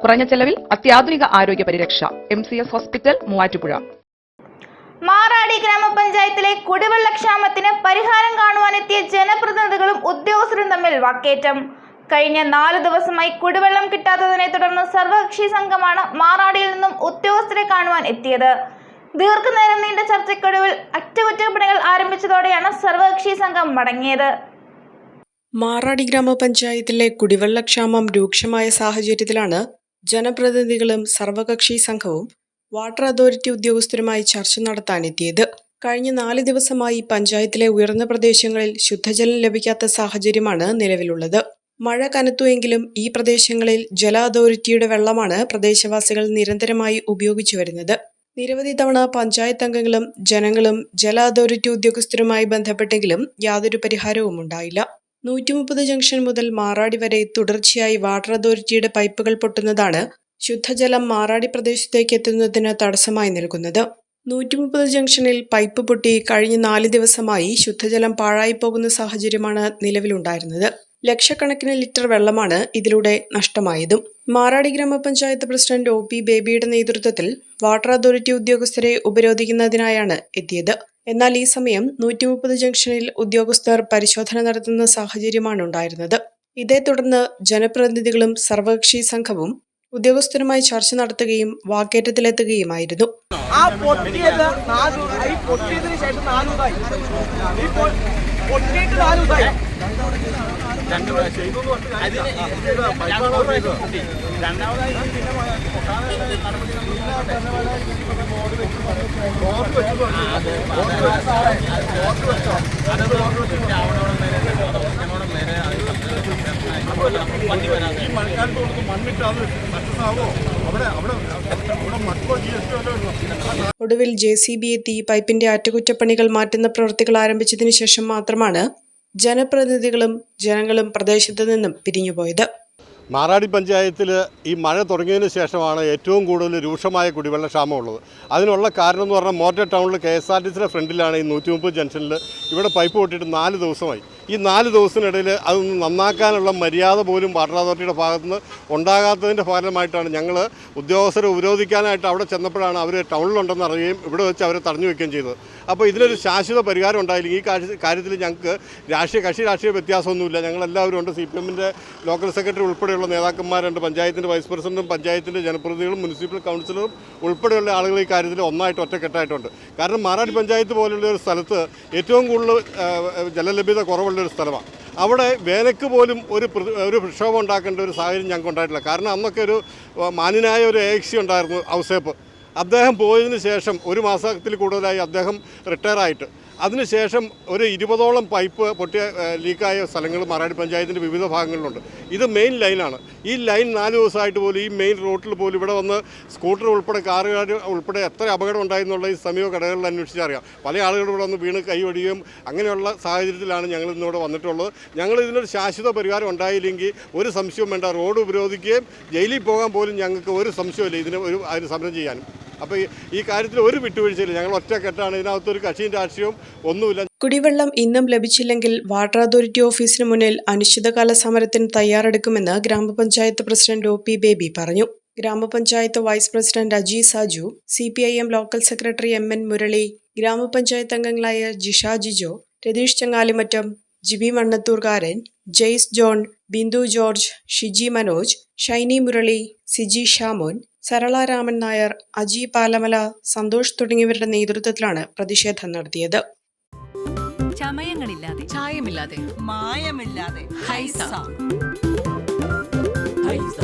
കുറഞ്ഞ ചെലവിൽ അത്യാധുനിക ആരോഗ്യ പരിരക്ഷ. M C S hospital Muvattupuzha. Maradi ഗ്രാമപഞ്ചായത്തിലെ കുടിവെള്ളക്ഷാമത്തിന് പരിഹാരം കാണുവാനെത്തിയ ജനപ്രതിനിധികളും ഉദ്യോഗസ്ഥരും തമ്മിൽ വാക്കേറ്റം. കഴിഞ്ഞ നാല് ദിവസമായി കുടിവെള്ളം കിട്ടാത്തതിനെ തുടർന്ന് സർവകക്ഷി സംഘമാണ് മാറാടിയിൽ നിന്നും ഉദ്യോഗസ്ഥരെ കാണുവാൻ എത്തിയത്. ദീർഘനേരം നീണ്ട ചർച്ചയ്ക്കൊടുവിൽ അറ്റകുറ്റപ്പണികൾ ആരംഭിച്ചതോടെയാണ് സർവകക്ഷി സംഘം മടങ്ങിയത്. മാറാടി ഗ്രാമപഞ്ചായത്തിലെ കുടിവെള്ളക്ഷാമം രൂക്ഷമായ സാഹചര്യത്തിലാണ് ജനപ്രതിനിധികളും സർവകക്ഷി സംഘവും വാട്ടർ അതോറിറ്റി ഉദ്യോഗസ്ഥരുമായി ചർച്ച നടത്താനെത്തിയത്. കഴിഞ്ഞ നാല് ദിവസമായി പഞ്ചായത്തിലെ ഉയർന്ന പ്രദേശങ്ങളിൽ ശുദ്ധജലം ലഭിക്കാത്ത സാഹചര്യമാണ് നിലവിലുള്ളത്. മഴ കനത്തുവെങ്കിലും ഈ പ്രദേശങ്ങളിൽ ജല അതോറിറ്റിയുടെ വെള്ളമാണ് പ്രദേശവാസികൾ നിരന്തരമായി ഉപയോഗിച്ചു വരുന്നത്. നിരവധി തവണ പഞ്ചായത്ത് അംഗങ്ങളും ജനങ്ങളും ജല അതോറിറ്റി ഉദ്യോഗസ്ഥരുമായി ബന്ധപ്പെട്ടെങ്കിലും യാതൊരു പരിഹാരവും ഉണ്ടായില്ല നൂറ്റി മുപ്പത് ജംഗ്ഷൻ മുതൽ മാറാടി വരെ തുടർച്ചയായി വാട്ടർ അതോറിറ്റിയുടെ പൈപ്പുകൾ പൊട്ടുന്നതാണ് ശുദ്ധജലം മാറാടി പ്രദേശത്തേക്ക് എത്തുന്നതിന് തടസ്സമായി നിൽക്കുന്നത്. നൂറ്റി മുപ്പത് ജംഗ്ഷനിൽ പൈപ്പ് പൊട്ടി കഴിഞ്ഞ നാല് ദിവസമായി ശുദ്ധജലം പാഴായി പോകുന്ന സാഹചര്യമാണ് നിലവിലുണ്ടായിരുന്നത്. ലക്ഷക്കണക്കിന് ലിറ്റർ വെള്ളമാണ് ഇതിലൂടെ നഷ്ടമായതും. മാറാടി ഗ്രാമപഞ്ചായത്ത് പ്രസിഡന്റ് ഒ പി ബേബിയുടെ നേതൃത്വത്തിൽ വാട്ടർ അതോറിറ്റി ഉദ്യോഗസ്ഥരെ ഉപരോധിക്കുന്നതിനായാണ് എത്തിയത്. എന്നാൽ ഈ സമയം നൂറ്റി മുപ്പത് ജംഗ്ഷനിൽ ഉദ്യോഗസ്ഥർ പരിശോധന നടത്തുന്ന സാഹചര്യമാണ് ഉണ്ടായിരുന്നത്. ഇതേ തുടർന്ന് ജനപ്രതിനിധികളും സർവകക്ഷി സംഘവും ഉദ്യോഗസ്ഥരുമായി ചർച്ച നടത്തുകയും വാക്കേറ്റത്തിലെത്തുകയുമായിരുന്നു. ആ പൊട്ടിയത് നാല് പൊട്ടിയതിനു ശേഷം പൊട്ടിയതിന് ശേഷം നാല് ദിവസമായി. ഈ പൊ- ഈ മഴക്കാലത്ത് കൊടുത്ത് അവിടെ അവിടെ അവിടെ മക്കോ ജി എസ് ടി വല്ലതും ഒടുവിൽ ജെ സി ബി എത്തി പൈപ്പിന്റെ അറ്റകുറ്റപ്പണികൾ മാറ്റുന്ന പ്രവൃത്തികൾ ആരംഭിച്ചതിനു ശേഷം മാത്രമാണ് ജനപ്രതിനിധികളും ജനങ്ങളും പ്രദേശത്ത് നിന്നും പിരിഞ്ഞുപോയത്. മാറാടി പഞ്ചായത്തിൽ ഈ മഴ തുടങ്ങിയതിന് ശേഷമാണ് ഏറ്റവും കൂടുതൽ രൂക്ഷമായ കുടിവെള്ള ക്ഷാമം ഉള്ളത് അതിനുള്ള കാരണം എന്ന് പറഞ്ഞാൽ മോട്ടർ ടൗണിൽ കെ എസ് ആർ ടി സിയുടെ ഫ്രണ്ടിലാണ് ഈ നൂറ്റി മുപ്പത് ജംഗ്ഷനിൽ ഇവിടെ പൈപ്പ് പൊട്ടിയിട്ട് നാല് ദിവസമായി. ഈ നാല് ദിവസത്തിനിടയിൽ അതൊന്ന് നന്നാക്കാനുള്ള മര്യാദ പോലും വാട്ടർ അതോറിറ്റിയുടെ ഭാഗത്തുനിന്ന് ഉണ്ടാകാത്തതിന്റെ ഫലമായിട്ടാണ് ഞങ്ങൾ ഉദ്യോഗസ്ഥരെ ഉപരോധിക്കാനായിട്ട് അവിടെ ചെന്നപ്പോഴാണ് അവർ ടൗണിലുണ്ടെന്ന് അറിയുകയും ഇവിടെ വെച്ച് അവരെ തടഞ്ഞു വയ്ക്കുകയും ചെയ്തത്. അപ്പോൾ ഇതിനൊരു ശാശ്വത പരിഹാരം ഉണ്ടായില്ലെങ്കിൽ ഈ കാര്യ- കാര്യത്തിൽ ഞങ്ങൾക്ക് രാഷ്ട്രീയ കക്ഷി രാഷ്ട്രീയ വ്യത്യാസമൊന്നുമില്ല. ഞങ്ങളെല്ലാവരും ഉണ്ട്. സി പി എമ്മിന്റെ ലോക്കൽ സെക്രട്ടറി ഉൾപ്പെടെയുള്ള നേതാക്കന്മാരുണ്ട് പഞ്ചായത്തിന്റെ വൈസ് പ്രസിഡന്റും പഞ്ചായത്തിന്റെ ജനപ്രതിനിധികളും മുനിസിപ്പൽ കൗൺസിലറും ഉൾപ്പെടെയുള്ള ആളുകൾ ഈ കാര്യത്തിൽ ഒന്നായിട്ട് ഒറ്റക്കെട്ടായിട്ടുണ്ട്. കാരണം മാറാടി പഞ്ചായത്ത് പോലുള്ള ഒരു സ്ഥലത്ത് ഏറ്റവും കൂടുതൽ ജലലഭ്യത കുറവുള്ള ഒരു സ്ഥലമാണ്. അവിടെ വേനൽക്ക് പോലും ഒരു ഒരു പ്രക്ഷോഭം ഉണ്ടാക്കേണ്ട ഒരു സാഹചര്യം ഞങ്ങൾക്ക് ഉണ്ടായിട്ടില്ല കാരണം അന്നൊക്കെ ഒരു മാന്യനായ ഒരു എക്സി ഉണ്ടായിരുന്നു ഔസേപ്പ്. അദ്ദേഹം പോയതിന് ശേഷം ഒരു മാസത്തിൽ കൂടുതലായി അദ്ദേഹം റിട്ടയർ റിട്ടയറായിട്ട് അതിനുശേഷം ഒരു ഇരുപതോളം പൈപ്പ് പൊട്ടിയ ലീക്കായ സ്ഥലങ്ങൾ മറാടി പഞ്ചായത്തിന്റെ വിവിധ ഭാഗങ്ങളിലുണ്ട്. ഇത് മെയിൻ ലൈനാണ് ഈ ലൈൻ നാല് ദിവസമായിട്ട് പോലും ഈ മെയിൻ റോട്ടിൽ പോലും ഇവിടെ വന്ന് സ്കൂട്ടർ ഉൾപ്പെടെ കാറുകാർ ഉൾപ്പെടെ എത്ര അപകടം ഉണ്ടായെന്നുള്ള ഈ സമീപ കടകളിൽ അന്വേഷിച്ചറിയാം പല ആളുകളും ഇവിടെ വന്ന് വീണ് കൈവടിയും അങ്ങനെയുള്ള സാഹചര്യത്തിലാണ് ഞങ്ങൾ ഇന്നിവിടെ വന്നിട്ടുള്ളത്. ഞങ്ങൾ ഇതിനൊരു ശാശ്വത പരിഹാരം ഉണ്ടായില്ലെങ്കിൽ ഒരു സംശയവും വേണ്ട. റോഡ് ഉപരോധിക്കുകയും ജയിലിൽ പോകാൻ പോലും ഞങ്ങൾക്ക് ഒരു സംശയമില്ല ഇതിന് ഒരു അതിന് സമരം ചെയ്യാനും അപ്പോൾ ഈ കാര്യത്തിൽ ഒരു വിട്ടുവീഴ്ചയില്ല. ഞങ്ങൾ ഒറ്റക്കെട്ടാണ് ഇതിനകത്തൊരു കക്ഷിയും രാഷ്ട്രീയവും ഒന്നുമില്ല. കുടിവെള്ളം ഇന്നും ലഭിച്ചില്ലെങ്കിൽ വാട്ടർ അതോറിറ്റി ഓഫീസിന് മുന്നിൽ അനിശ്ചിതകാല സമരത്തിന് തയ്യാറെടുക്കുമെന്ന് ഗ്രാമപഞ്ചായത്ത് പ്രസിഡന്റ് ഒ പി ബേബി പറഞ്ഞു. ഗ്രാമപഞ്ചായത്ത് vice president Aji Saju C P I M local secretary M N Murali ഗ്രാമപഞ്ചായത്ത് അംഗങ്ങളായ ജിഷ ജിജോ രതീഷ് ചങ്ങാലിമറ്റം ജിബി മണ്ണത്തൂർകാരൻ ജെയ്സ് ജോൺ ബിന്ദു ജോർജ് ഷിജി മനോജ് ഷൈനി മുരളി സിജി ഷാമോൻ സരള രാമൻ നായർ അജി പാലമല സന്തോഷ് തുടങ്ങിയവരുടെ നേതൃത്വത്തിലാണ് പ്രതിഷേധം നടത്തിയത്. ചമയങ്ങളില്ലാതെ ചായമില്ലാതെ മായമില്ലാതെ ഹൈസ. ഹൈസ.